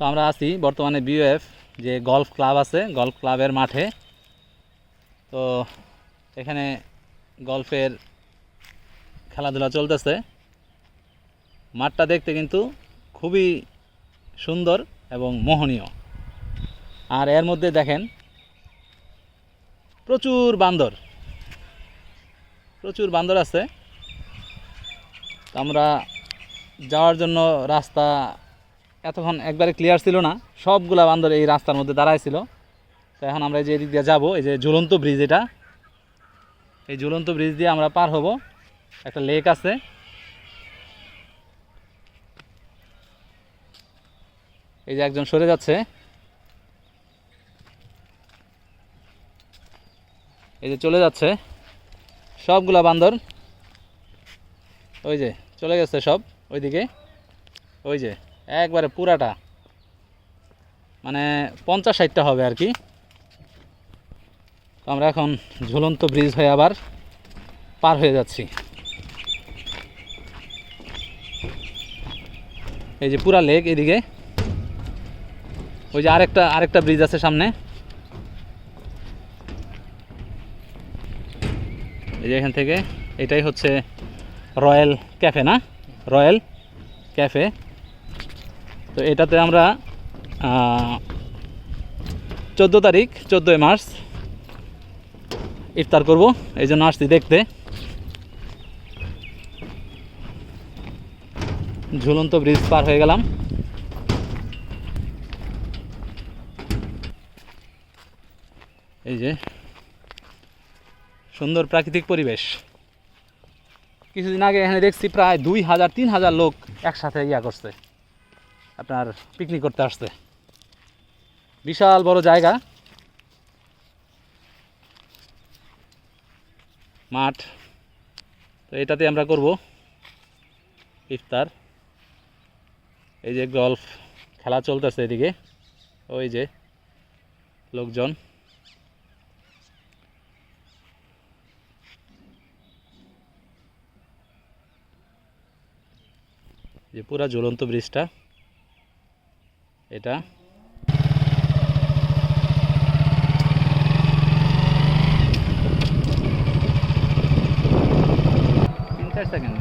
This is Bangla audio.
তো আমরা আছি বর্তমানে বিওএফ যে গলফ ক্লাব আছে গলফ ক্লাবের মাঠে। তো এখানে গলফের খেলাধুলা চলতেছে। মাঠটা দেখতে কিন্তু খুবই সুন্দর এবং মোহনীয়। আর এর মধ্যে দেখেন, প্রচুর বান্দর। প্রচুর বান্দর আছে। আমরা যাওয়ার জন্য রাস্তা এতক্ষণ একবারে ক্লিয়ার ছিল না, সবগুলা বান্দর এই রাস্তার মধ্যে দাঁড়ায় ছিল তো এখন আমরা যে এদিক দিয়ে যাব, এই যে ঝুলন্ত ব্রিজ এটা। এই ঝুলন্ত ব্রিজ দিয়ে আমরা পার হব। একটা লেক আছে। এই যে একজন সরে যাচ্ছে। এই যে চলে যাচ্ছে। সবগুলা বান্দর ওই যে, চলে গেছে সব, ওইদিকে। ওই যে। একবারে পুরাটা। মানে পঞ্চাশ ষাটটা হবে আর কি। আমরা এখন ঝুলন্ত ব্রিজ হয়ে আবার পার হয়ে যাচ্ছি। এই যে পুরা লেক এদিকে। ওই যে আরেকটা আরেকটা ব্রিজ আছে সামনে। এই যে এখান থেকে, এটাই হচ্ছে রয়্যাল ক্যাফে না? Royal cafe. তো এটাতে আমরা চোদ্দ তারিখ, চোদ্দোই মার্চ ইফতার করব। এই জন্য আসছি দেখতে। ঝুলন্ত ব্রিজ পার হয়ে গেলাম। এই যে, সুন্দর প্রাকৃতিক পরিবেশ। কিছুদিন আগে এখানে দেখছি প্রায় দুই হাজার, তিন হাজার লোক একসাথে ইয়া করছে। আপনার পিকনিক করতে আসছে। বিশাল বড় জায়গা। মাঠ। তো এটাতে আমরা করব ইফতার। এই যে গল্ফ খেলা চলতেছে এদিকে। ওই যে লোকজন। যে পুরা ঝুলন্ত ব্রিজটা। এটা। তিন চার সেকেন্ড